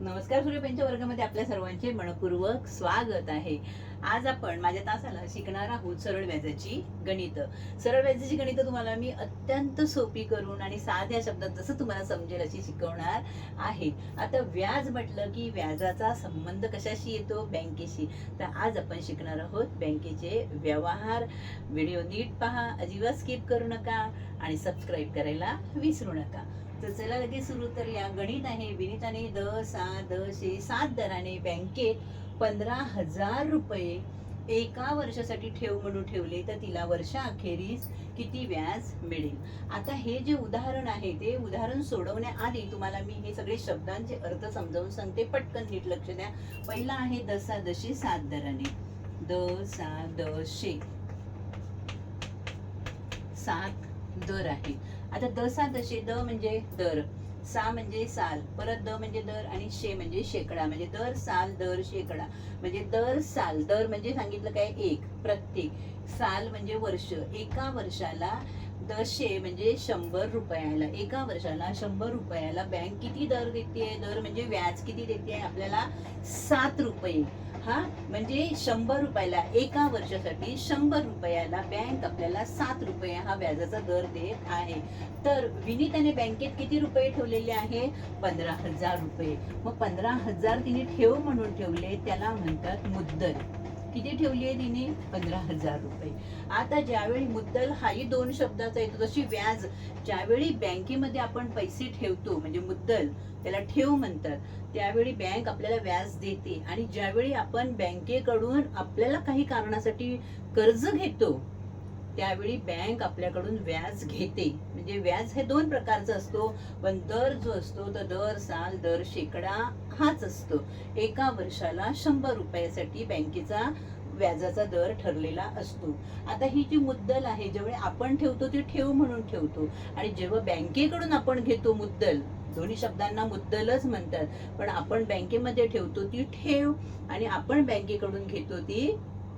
नमस्कार सूर्यपेंच्या वर्गामध्ये आपल्या सर्वांचे मनपूर्वक स्वागत आहे. आज आपण माझ्या तासाला शिकणार आहोत सरळ व्याजाची गणित. सरळ व्याजाची गणित तुम्हाला मी अत्यंत सोपी करून आणि साध्या शब्दात जसं तुम्हाला समजेल अशी शिकवणार आहे. आता व्याज म्हटलं की व्याजाचा संबंध कशाशी येतो? बँकेशी. तर आज आपण शिकणार आहोत बँकेचे व्यवहार. व्हिडिओ नीट पहा अजिबात स्किप करू नका आणि सबस्क्राईब करायला विसरू नका. तर चला लगेच सुरू तर या गणित आहे. विनीताने द सा द शे सात दराने बँकेत पंधरा हजार रुपये एका वर्षासाठी ठेव म्हणून ठेवले. तर तिला वर्षाअखेरीस किती व्याज मिळेल? आता हे जे उदाहरण आहे ते उदाहरण सोडवण्याआधी तुम्हाला मी हे सगळे शब्दांचे अर्थ समजावून सांगते. पटकन नीट लक्ष द्या. पहिला आहे दसा दशे सात दराने. द सा दशे सात दर आहे. आता दसा दसे दशे द म्हणजे दर सा म्हणजे साल परत द म्हणजे दर आणि शे म्हणजे शेकडा म्हणजे दर साल दर शेकडा म्हणजे दर साल दर म्हणजे सांगितलं काय? एक प्रत्येक साल म्हणजे वर्ष एका वर्षाला दशे म्हणजे शंभर रुपयाला एका वर्षाला शंभर रुपयाला बँक किती दर देते दर म्हणजे व्याज किती देते आपल्याला सात रुपये. हा? म्हणजे शंभर रुपयाला एका वर्षासाठी शंभर रुपयाला बँक आपल्याला सात रुपये हा व्याजाचा दर देत आहे. तर विनीताने बँकेत किती रुपये ठेवलेले आहे? पंधरा हजार रुपये. मग पंधरा हजार तिने ठेव म्हणून ठेवले त्याला म्हणतात मुद्दल. किती ठेवली आहे तिने पंधरा हजार रुपये. आता ज्यावेळी मुद्दल हाही दोन शब्दाचा येतो तशी व्याज ज्यावेळी बँकेमध्ये आपण पैसे ठेवतो म्हणजे मुद्दल त्याला ठेव म्हणतात त्यावेळी बँक आपल्याला व्याज देते. आणि ज्यावेळी आपण बँकेकडून आपल्याला काही कारणासाठी कर्ज घेतो त्यावेळी बँक आपल्याकडून व्याज घेते. म्हणजे व्याज हे दोन प्रकारचं असतो. पण दर जो असतो तर दर साल दर शेकडा हाच असतो. एका वर्षाला शंभर रुपयासाठी बँकेचा व्याजाचा दर ठरलेला असतो. आता ही जी मुद्दल आहे ज्यावेळी आपण ठेवतो ती ठेव म्हणून ठेवतो. आणि जेव्हा बँकेकडून आपण घेतो मुद्दल दोन्ही शब्दांना मुद्दलच म्हणतात. पण आपण बँकेमध्ये ठेवतो ती ठेव आणि आपण बँकेकडून घेतो ती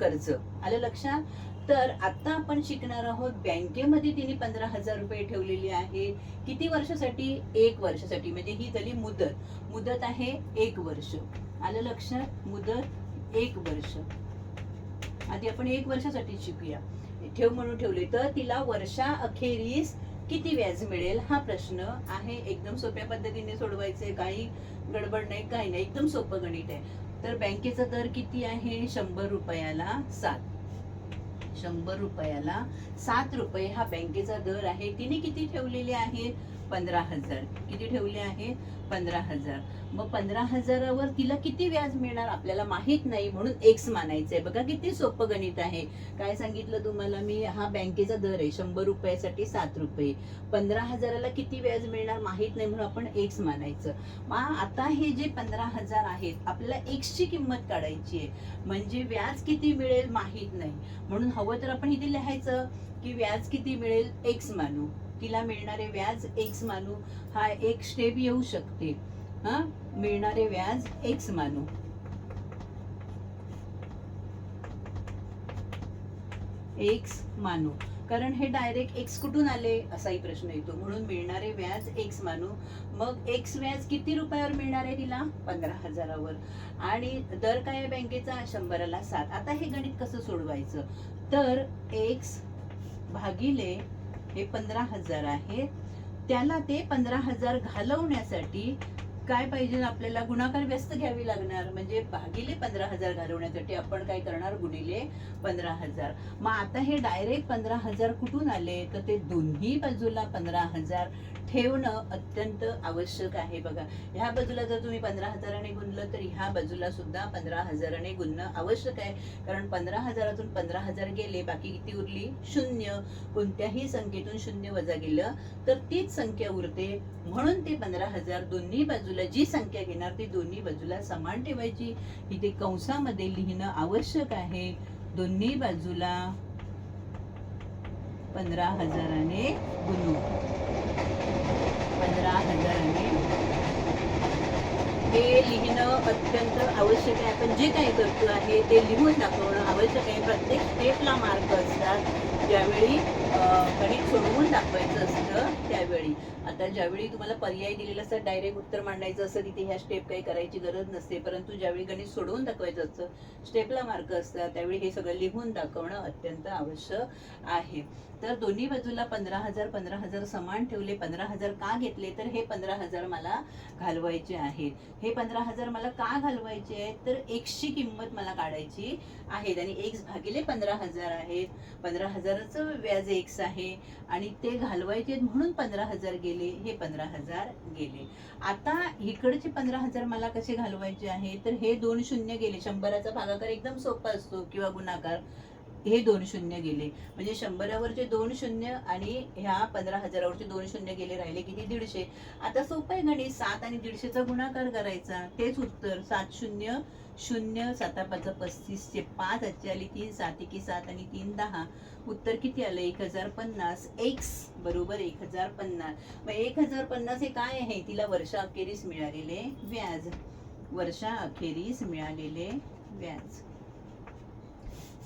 कर्ज. आलं लक्षात? तर आता आपण शिकणार आहोत बँकेमध्ये तिने पंधरा हजार रुपये ठेवलेली आहे किती वर्षासाठी? एक वर्षासाठी. म्हणजे ही झाली मुदत. मुदत आहे एक वर्ष. आलं लक्षात? मुदत एक वर्ष. आधी आपण एक वर्षासाठी शिकूया. ठेव म्हणून ठेवले तर तिला वर्षा अखेरीस किती व्याज मिळेल? हा प्रश्न आहे. एकदम सोप्या पद्धतीने सोडवायचे. काही गडबड नाही काही नाही. एकदम सोपं गणित आहे. तर बँकेचा दर किती आहे? शंभर रुपयाला सात. शंभर रुपयाला. सात रुपये हा बँकेचा दर आहे. तिने किती ठेवलेले आहेत? पंधरा हजार. किती ठेवले आहे? पंधरा हजार. मग पंधरा हजारावर तिला किती व्याज मिळणार आपल्याला माहीत नाही म्हणून एक्स मानायचं आहे बघा किती सोपं गणित आहे. काय सांगितलं तुम्हाला मी? हा बँकेचा दर आहे. शंभर रुपयासाठी सात रुपये. पंधरा हजाराला किती व्याज मिळणार माहीत नाही म्हणून आपण एक्स मानायचं. मग आता हे जे पंधरा हजार आहेत आपल्याला एक्सची किंमत काढायची आहे. म्हणजे व्याज किती मिळेल माहीत नाही. म्हणून हवं तर आपण इथे लिहायचं की व्याज किती मिळेल? एक्स मानू. तिला मिळणारे व्याज एक्स मानू. हा एक स्टेप येऊ शकते. हा? मिळणारे व्याज एक्स मानू. एक्स मानू. कारण हे डायरेक्ट एक्स कुठून आले? असाही प्रश्न येतो. म्हणून मिळणारे व्याज एक्स मानू. मग एक्स व्याज किती रुपयावर मिळणार आहे तिला? पंधरा हजारावर. आणि दर काय आहे बँकेचा? शंभराला सात. आता हे गणित कसं सोडवायचं? तर एक्स भागिले हे पंधरा हजार आहे. त्याला ते पंधरा हजार घालवण्यासाठी काय पाहिजे आपल्याला? गुणाकार व्यस्त घ्यावी लागणार. म्हणजे भागिले पंधरा हजार घालवण्यासाठी आपण काय करणार? गुणिले पंधरा हजार. मग आता हे डायरेक्ट पंधरा हजार कुठून आले? तर ते दोन्ही बाजूला पंधरा हजार. ठेवणं अत्यंत आवश्यक आहे. बघा ह्या बाजूला जर तुम्ही पंधरा हजाराने गुणलं तर ह्या बाजूला सुद्धा पंधरा हजाराने गुणणं आवश्यक आहे. कारण पंधरा हजारातून पंधरा हजार गेले बाकी किती उरली? शून्य. कोणत्याही संख्येतून शून्य वजा गेलं तर तीच संख्या उरते. म्हणून ते पंधरा हजार दोन्ही बाजूला जी संख्या घेणार ती दोन्ही बाजूला समान ठेवायची. इथे कंसामध्ये लिहिणं आवश्यक आहे. दोन्ही बाजूला पंधरा हजाराने गुणू. पंधरा हजाराने हे लिहिणं अत्यंत आवश्यक आहे. आपण जे काही करतो आहे ते लिहून दाखवणं आवश्यक आहे. प्रत्येक स्टेपला मार्क असतात. ज्यावेळी गणित सोडवून दाखवायचं असतं त्यावेळी. आता ज्यावेळी तुम्हाला पर्याय दिलेला असतं डायरेक्ट उत्तर मांडायचं असतं तिथे ह्या स्टेप काही करायची गरज नसते परंतु ज्यावेळी गणित सोडवून दाखवायचं असतं स्टेपला मार्क असतात त्यावेळी हे सगळं लिहून दाखवणं अत्यंत आवश्यक आहे. तर दोन्ही बाजूला पंधरा हजार पंधरा हजार समान ठेवले पंधरा हजार का घेतले तर हे पंधरा हजार मला घालवायचे आहेत. हे पंधरा हजार मला का घालवायचे आहेत तर एकशी किंमत मला काढायची आहेत. आणि एक्स भागिले पंधरा हजार आहेत. पंधरा हजाराचं व्याज एक फिक्स आहे आणि ते घालवायचे म्हणून पंधरा हजार गेले हे पंधरा हजार गेले. आता इकडचे पंधरा हजार मला कसे घालवायचे आहे? तर हे दोन शून्य गेले. शंभराचा भागाकार एकदम सोपा असतो किंवा गुणाकार. हे दोन शून्य गेले. म्हणजे शंभरावरचे दोन शून्य आणि ह्या पंधरा हजारावरचे दोन शून्य गेले राहिले किती? दीडशे. आता सोपं आहे गणित. सात आणि दीडशेचा गुणाकार करायचा. तेच उत्तर. सात शून्य शून्य साता पाच पस्तीसचे पाच आजची आली तीन सात एकी सात आणि तीन दहा. उत्तर किती आलं? एक हजार पन्नास. एक्स बरोबर एक हजार पन्नास. मग एक हजार पन्नास हे काय आहे? तिला वर्षा अखेरीस मिळालेले व्याज. वर्षा अखेरीस मिळालेले व्याज.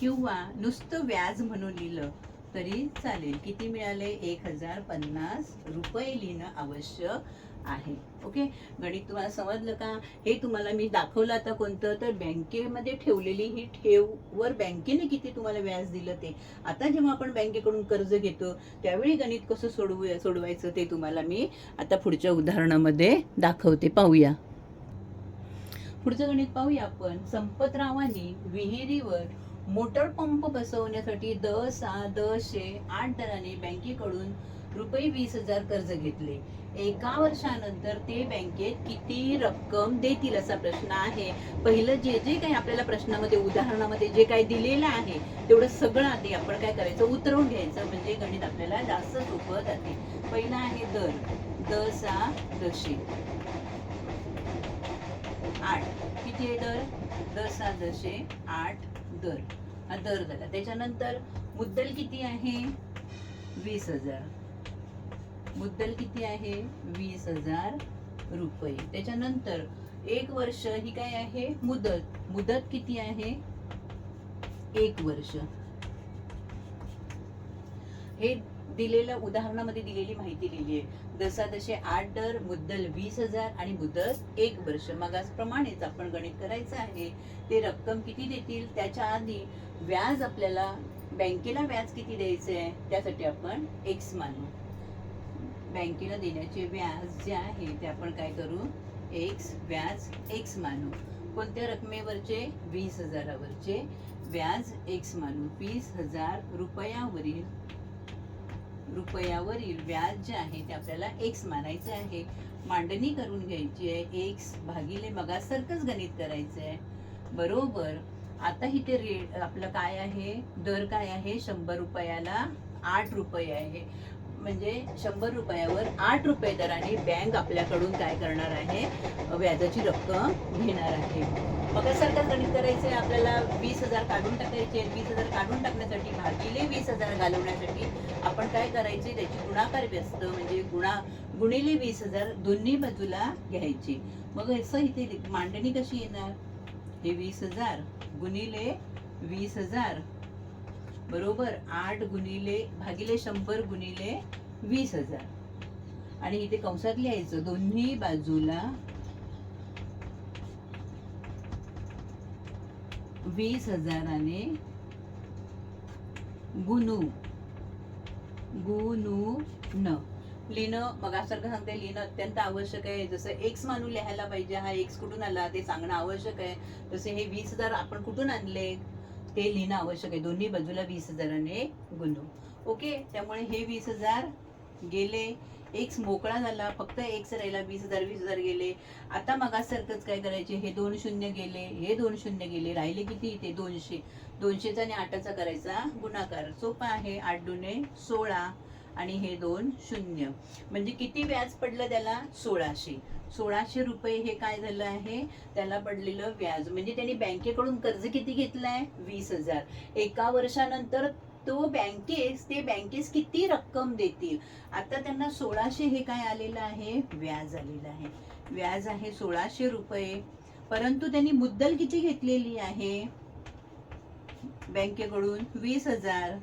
किंवा नुसतं व्याज म्हणून लिहिलं तरी चालेल. किती मिळाले? एक हजार पन्नास रुपये लिहिणं आवश्यक आहे. ओके? गणित तुम्हाला समजलं का? हे तुम्हाला मी दाखवलं आता कोणतं? तर बँकेमध्ये ठेवलेली ही ठेववर बँकेने किती तुम्हाला व्याज दिलं ते. आता जेव्हा आपण बँकेकडून कर्ज घेतो त्यावेळी गणित कसं सोडवू सोडवायचं ते तुम्हाला मी आता पुढच्या उदाहरणामध्ये दाखवते. पाहूया. पुढचं गणित पाहूया आपण. संपतरावांनी विहिरीवर मोटर पंप बसवण्यासाठी द सहा द शे आठ दराने बँकेकडून रुपये वीस हजार कर्ज घेतले. एका वर्षानंतर ते बँकेत किती रक्कम देतील असा प्रश्न आहे. पहिलं जे जे काही आपल्याला प्रश्नामध्ये उदाहरणामध्ये जे काही दिलेलं आहे तेवढं सगळं आधी आपण काय करायचं? उतरवून घ्यायचं म्हणजे गणित आपल्याला जास्त सोपं जाते. पहिला आहे दर द सा दशे आठ. किती आहे दर द सा दशे आठ. दर. हा दर झाला. त्याच्यानंतर मुद्दल किती आहे? वीस हजार. मुद्दल किती आहे? वीस हजार रुपये. त्याच्यानंतर एक वर्ष ही काय आहे? मुदत. मुदत किती आहे? एक वर्ष. हे दिलेल्या उदाहरणामध्ये दिलेली माहिती लिहिली आहे जसा तसे आठ दर मुद्दल वीस हजार आणि मुदत एक वर्ष. मागासप्रमाणेच आपण गणित करायचं आहे. ते रक्कम किती देतील? त्याच्या आधी व्याज आपल्याला बँकेला व्याज किती द्यायचे आहे? त्यासाठी आपण एक्स मानू. बँकेला देण्याचे व्याज जे आहे ते आपण काय करू? एक्स व्याज एक्स मानू. कोणत्या रकमेवरचे? वीस हजारावरचे. व्याज एक्स मानू. वीस हजार रुपयावरील रुपयावरील व्याज जे आहे ते आपल्याला एक्स मानायचे आहे. मांडणी करून घ्यायची आहे. एक्स भागिले मगासारखंच गणित करायचं आहे. बरोबर? आता इथे रेट आपलं काय आहे? दर काय आहे? शंभर रुपयाला आठ रुपये आहे. म्हणजे शंभर रुपयावर आठ रुपये दराने बँक आपल्याकडून काय करणार आहे? व्याजाची रक्कम घेणार आहे. मग सारखं गणित आहे आपल्याला वीस हजार काढून टाकायचे आहेत. वीस हजार काढून टाकण्यासाठी भागिले वीस हजार घालवण्यासाठी आपण काय करायचे त्याची गुणाकार व्यस्त म्हणजे गुणा गुणिले वीस हजार दोन्ही बाजूला घ्यायची मग असं इथे मांडणी कशी येणार हे वीस हजार गुणिले वीस हजार बरोबर आठ गुणिले भागिले शंभर गुणिले वीस हजार आणि इथे कंसात लिहायचं दोन्ही बाजूला वीस हजाराने गुनू गुनू न लिहिणं मगासारखं सांगते लिहिणं अत्यंत आवश्यक आहे. जसं एक्स मानू लिहायला पाहिजे हा एक्स कुठून आला ते सांगणं आवश्यक आहे. तसे हे वीस हजार आपण कुठून आणले ते लिहिणं आवश्यक आहे. दोन्ही बाजूला वीस हजाराने गुणू. ओके? त्यामुळे हे वीस हजार गेले. एक्स मोकळा झाला फक्त एक्स राहिला वीस हजार वीस हजार गेले. आता मगासारखंच काय करायचे? हे दोन शून्य गेले हे दोन शून्य गेले राहिले किती इथे? दोनशे. दोनशेचा आणि आठाचा करायचा गुणाकार. सोपा आहे. आठ दुने सोळा आणि हे दोन शून्य. म्हणजे किती व्याज पडलं त्याला? सोळाशे. सोळाशे रुपये हे काय झालं आहे? त्याला पडलेलं व्याज. म्हणजे त्यांनी बँकेकडून कर्ज किती घेतलं आहे वीस हजार. एका वर्षानंतर तो बँकेस ते बँकेस किती रक्कम देतील? आता त्यांना सोळाशे हे काय आलेलं आहे? व्याज आलेलं आहे. व्याज आहे सोळाशे रुपये. परंतु त्यांनी मुद्दल किती घेतलेली आहे? बँकेकडून वीस हजार.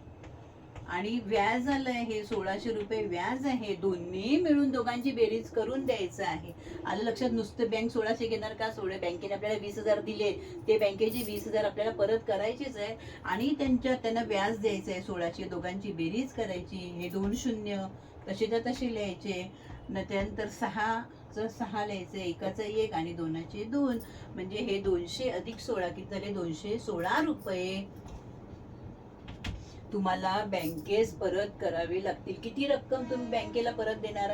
आणि व्याज आलंय हे सोळाशे रुपये व्याज आहे. दोन्ही मिळून दोघांची बेरीज करून द्यायचं आहे. आलं लक्षात नुसतं बँक सोळाशे घेणार का? सोळा बँकेने आपल्याला वीस हजार दिले. ते बँकेचे वीस हजार आपल्याला परत करायचेच आहे. आणि त्यांच्या त्यांना व्याज द्यायचं आहे सोळाशे. दोघांची बेरीज करायची. हे दोन शून्य. तसेच्या तसे लिहायचे. न त्यानंतर सहाचं सहा लिहायचं एकाचं एक आणि दोनाचे दोन. म्हणजे हे दोनशे अधिक सोळा किती झाले? दोनशे सोळा रुपये. तुम्हाला बँकेस परत करावी लागतील. किती रक्कम तुम्ही बँकेला परत देणार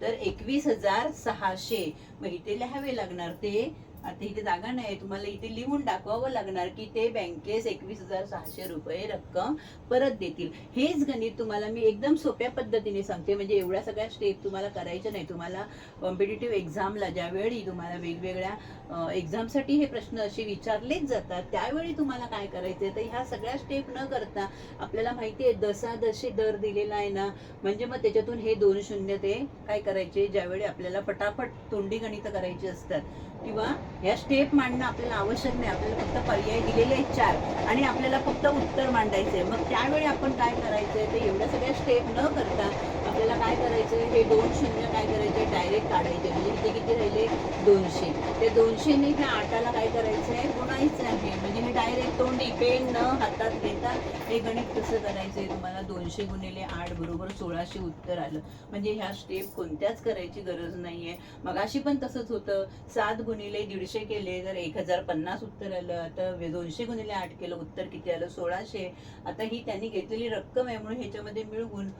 तर एकवीस हजार सहाशे. मग इथे लिहावे लागणार ते आता इथे जागा नाही तुम्हाला इथे लिहून दाखवावं लागणार की ते बँकेस एकवीस हजार सहाशे रुपये रक्कम परत देतील. हेच गणित तुम्हाला मी एकदम सोप्या पद्धतीने सांगते. म्हणजे एवढ्या सगळ्या स्टेप तुम्हाला करायच्या नाही तुम्हाला कॉम्पिटेटिव्ह एक्झामला ज्यावेळी तुम्हाला वेगवेगळ्या एक्झामसाठी हे प्रश्न असे विचारलेच जातात त्यावेळी तुम्हाला काय करायचे तर ह्या सगळ्या स्टेप न करता आपल्याला माहिती आहे दसा दर दिलेला आहे ना म्हणजे मग त्याच्यातून हे दोन शून्य ते काय करायचे? ज्यावेळी आपल्याला पटापट तोंडी गणित करायची असतात. किंवा ह्या स्टेप मांडणं आपल्याला आवश्यक नाही. आपल्याला फक्त पर्याय दिलेले आहेत चार आणि आपल्याला फक्त उत्तर मांडायचं आहे मग त्यावेळी आपण काय करायचंय? ते एवढ्या सगळ्या स्टेप न करता आपल्याला काय करायचं? हे दोन शून्य काय करायचे? डायरेक्ट काढायचे. म्हणजे इथे किती राहिले? दोनशे. ते दोनशेने त्या आटाला काय करायचं आहे गुणायचं आहे. म्हणजे हे डायरेक्ट तोंडी पेन न हातात घेता हे गणित कसं करायचंय तुम्हाला? दोनशे गुणिले आठ बरोबर सोळाशे उत्तर आलं. म्हणजे ह्या स्टेप कोणत्याच करायची गरज नाहीये. मगाशी पण तसंच होतं. सात गुणिले दीडशे केले तर एक हजार पन्नास उत्तर आलं. आता दोनशे गुणिले आठ केलं उत्तर किती आलं? सोळाशे. आता ही त्यांनी घेतलेली रक्कम आहे म्हणून ह्याच्यामध्ये मिळवून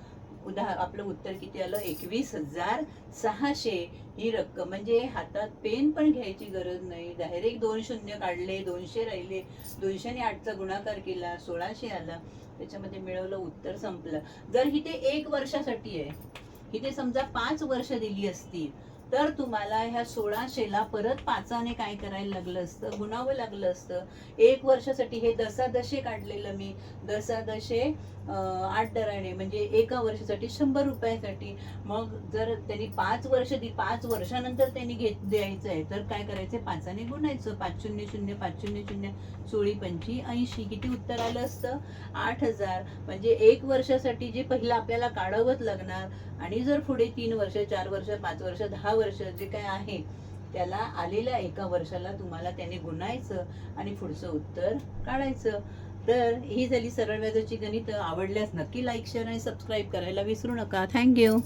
उदा आपलं उत्तर किती आलं? एकवीस हजार सहाशे. ही रक्कम म्हणजे हातात पेन पण घ्यायची गरज नाही. डायरेक्ट दोन शून्य काढले दोनशे राहिले दोनशे आठचा गुणाकार केला सोळाशे आला. त्याच्यामध्ये मिळवलं उत्तर संपलं. जर ही ते एक वर्षासाठी आहे इथे समजा पाच वर्ष दिली असतील तर तुम्हाला ह्या सोळाशेला परत पाचाने काय करायला लागलं असतं? गुणावं लागलं असतं? एक वर्षासाठी हे दशादशे काढलेलं मी. दशादशे आठ दराने म्हणजे एका वर्षासाठी शंभर रुपयासाठी. मग जर त्यांनी पाच वर्ष दि पाच वर्षानंतर त्यांनी घेत द्यायचं आहे तर काय करायचं? पाचाने गुणायचं. पाच शून्य शून्य पाच शून्य शून्य सोळी पंची ऐंशी. किती उत्तर आलं असतं? आठ हजार. म्हणजे एक वर्षासाठी जे पहिलं आपल्याला काढावंच लागणार. आणि जर पुढे तीन वर्ष चार वर्ष पाच वर्ष दहा वर्ष जे काय आहे त्याला आलेल्या एका वर्षाला तुम्हाला त्याने गुणायचं आणि पुढचं उत्तर काढायचं. तर ही झाली सरळ व्याजाची गणित. आवडल्यास नक्की लाईक शेअर आणि सबस्क्राईब करायला विसरू नका. थँक्यू